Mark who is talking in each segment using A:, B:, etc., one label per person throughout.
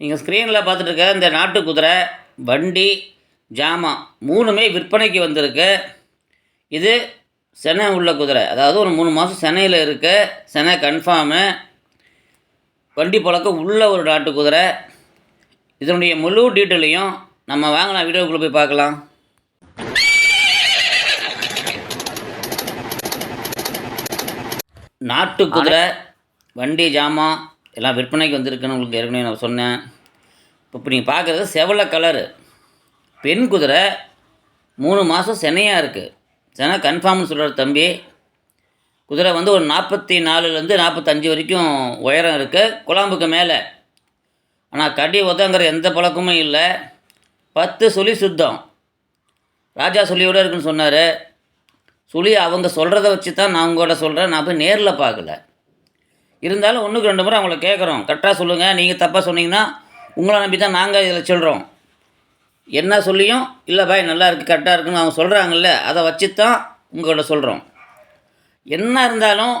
A: நீங்கள் ஸ்க்ரீனில் பார்த்துட்டு இருக்க இந்த நாட்டு குதிரை வண்டி ஜாமான் மூணுமே விற்பனைக்கு வந்திருக்கு. இது செனை உள்ள குதிரை. அதாவது ஒரு மூணு மாதம் சென்னையில் இருக்கு செனை கன்ஃபார்மு வண்டி பழக்க உள்ள ஒரு நாட்டு குதிரை. இதனுடைய முழு டீட்டெயிலையும் நம்ம வாங்கலாம் வீடியோக்குள்ளே போய் பார்க்கலாம். நாட்டு குதிரை வண்டி ஜாமான் எல்லாம் விற்பனைக்கு வந்திருக்குன்னு உங்களுக்கு ஏற்கனவே நான் சொன்னேன். இப்போ நீங்கள் பார்க்குறது செவல கலரு பெண் குதிரை மூணு மாதம் செனையாக இருக்குது சென கன்ஃபார்ம்னு சொல்கிற தம்பி. குதிரை வந்து ஒரு நாற்பத்தி நாலுலேருந்து நாற்பத்தஞ்சு வரைக்கும் உயரம் இருக்குது குழம்புக்கு மேலே. ஆனால் கடி உதங்கிற எந்த பழக்கமும் இல்லை. பத்து சுழி சுத்தம். ராஜா சுழியோடு இருக்குன்னு சொன்னார். சுழி அவங்க சொல்கிறத வச்சு தான் நான் உங்களோட சொல்கிறேன் நான் போய் நேரில் பார்க்கல. இருந்தாலும் ஒன்றுக்கு ரெண்டு முறை அவங்கள கேட்குறோம் கரெக்டாக சொல்லுங்கள் நீங்கள் தப்பாக சொன்னீங்கன்னா உங்களை நம்பி தான் நாங்கள் இதில் சொல்கிறோம் என்ன சொல்லியும் இல்லை பாய் நல்லா இருக்குது கரெக்டாக இருக்குன்னு அவங்க சொல்கிறாங்கல்ல அதை வச்சு தான் உங்கள்கிட்ட சொல்கிறோம் என்ன இருந்தாலும்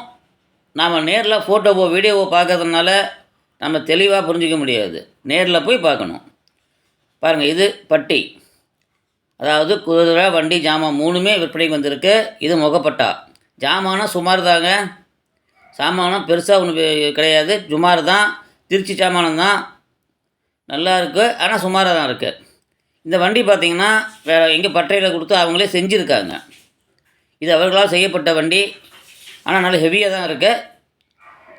A: நாம் நேரில் ஃபோட்டோவோ வீடியோவோ பார்க்கறதுனால நம்ம தெளிவாக புரிஞ்சிக்க முடியாது. நேரில் போய் பார்க்கணும். பாருங்கள் இது பட்டி. அதாவது குதிரை வண்டி ஜாமான் மூணுமே விற்பனைக்கு வந்திருக்கு. இது முகப்பட்டா. ஜாமானம் சுமார் தாங்க. சாமானம் பெருசாக ஒன்று கிடையாது. சுமார் தான். திருச்சி சாமானம் தான். நல்லா இருக்குது ஆனால் சுமாராக தான் இருக்குது இந்த வண்டி பார்த்திங்கன்னா வேறு எங்கே பட்டறையில் கொடுத்து அவங்களே செஞ்சுருக்காங்க. இது அவர்களால் செய்யப்பட்ட வண்டி. ஆனால் நல்ல ஹெவியாக தான் இருக்குது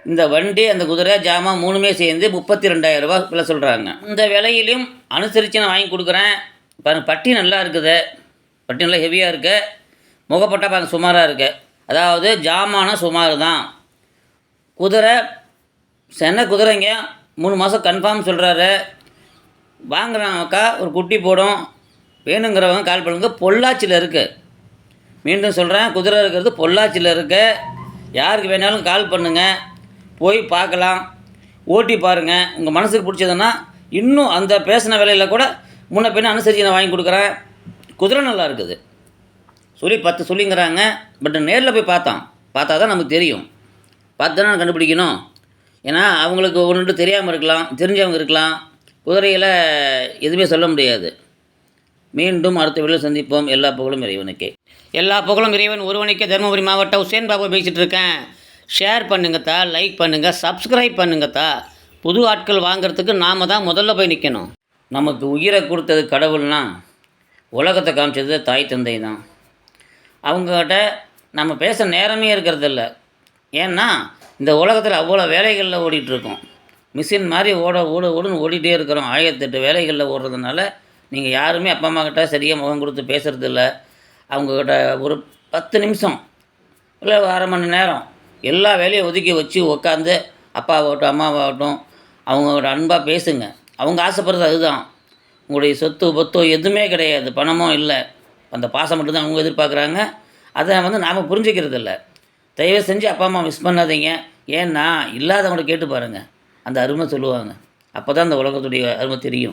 A: இந்த வண்டி அந்த குதிரை ஜாமான் மூணுமே சேர்ந்து முப்பத்தி ரெண்டாயிரம் ரூபாய் விலை சொல்கிறாங்க இந்த விலையிலையும் அனுசரித்து நான் வாங்கி கொடுக்குறேன். பாருங்க பட்டி நல்லா இருக்குது. பட்டி நல்லா ஹெவியாக இருக்குது முகப்பட்டா பாருங்கள் சுமாராக இருக்குது அதாவது ஜாமானம் சுமார் தான். குதிரை சென்னை குதிரைங்க. மூணு மாதம் கன்ஃபார்ம் சொல்கிறாரு வாங்குறாங்கக்கா ஒரு குட்டி போடும். வேணுங்கிறவங்க கால் பண்ணுங்க. பொள்ளாச்சியில் இருக்குது மீண்டும் சொல்கிறேன் குதிரை இருக்கிறது பொள்ளாச்சியில் இருக்குது யாருக்கு வேணாலும் கால் பண்ணுங்கள் போய் பார்க்கலாம். ஓட்டி பாருங்கள் உங்கள் மனசுக்கு பிடிச்சதுன்னா இன்னும் அந்த பேசின விலையில் கூட முன்ன பின்ன அனுசரித்து நான் வாங்கி கொடுக்குறேன். குதிரை நல்லா இருக்குது. சொல்லி பத்து சொல்லிங்கிறாங்க. பட் நேரில் போய் பார்த்தோம் பார்த்தா தான் நமக்கு தெரியும். பார்த்து தானே கண்டுபிடிக்கணும். ஏன்னா அவங்களுக்கு ஒன்று தெரியாமல் இருக்கலாம் தெரிஞ்சவங்க இருக்கலாம். குதிரையில் எதுவுமே சொல்ல முடியாது. மீண்டும் அடுத்த வீடியோ சந்திப்போம். எல்லா புகழும் இறைவனுக்கே. எல்லா புகழும் இறைவன் ஒருவனுக்கே. தருமபுரி மாவட்டம் உசேன் பாபு பேசிகிட்டு இருக்கேன். ஷேர் பண்ணுங்கத்தா லைக் பண்ணுங்கள் சப்ஸ்கிரைப் பண்ணுங்கத்தா. புது ஆட்கள் வாங்குறதுக்கு நாம் தான் முதல்ல போய் நிற்கணும் நமக்கு உயிரை கொடுத்தது கடவுள்னா உலகத்தை காமிச்சது தாய் தந்தை தான் அவங்கக்கிட்ட நம்ம பேச நேரமே இருக்கிறதில்ல. ஏன்னா இந்த உலகத்தில் அவ்வளோ வேலைகளில் ஓடிட்டுருக்கோம். மிஷின் மாதிரி ஓட ஓட ஓடுன்னு ஓடிட்டே இருக்கிறோம். ஆயிரத்தெட்டு வேலைகளில் ஓடுறதுனால நீங்கள் யாருமே அப்பா அம்மா கிட்ட சரியாக முகம் கொடுத்து பேசுகிறதில்ல அவங்கக்கிட்ட ஒரு பத்து நிமிஷம் இல்லை அரை மணி நேரம் எல்லா வேலையும் ஒதுக்கி வச்சு உட்காந்து அப்பாவாகட்டும் அம்மாவாகட்டும் அவங்களோட அன்பாக பேசுங்க. அவங்க ஆசைப்படுறது அதுதான். உங்களுடைய சொத்து பொத்தோ எதுவுமே கிடையாது. பணமோ இல்லை. அந்த பாசம் மட்டும்தான் அவங்க எதிர்பார்க்குறாங்க. அதை வந்து நாம் புரிஞ்சுக்கிறது இல்லை தயவு செஞ்சு அப்பா அம்மா மிஸ் பண்ணாதீங்க. ஏன்னா இல்லாதவங்களை கேட்டு பாருங்கள் அந்த அருமை சொல்லுவாங்க. அப்போ தான் அந்த உலகத்துடைய அருமை தெரியும்.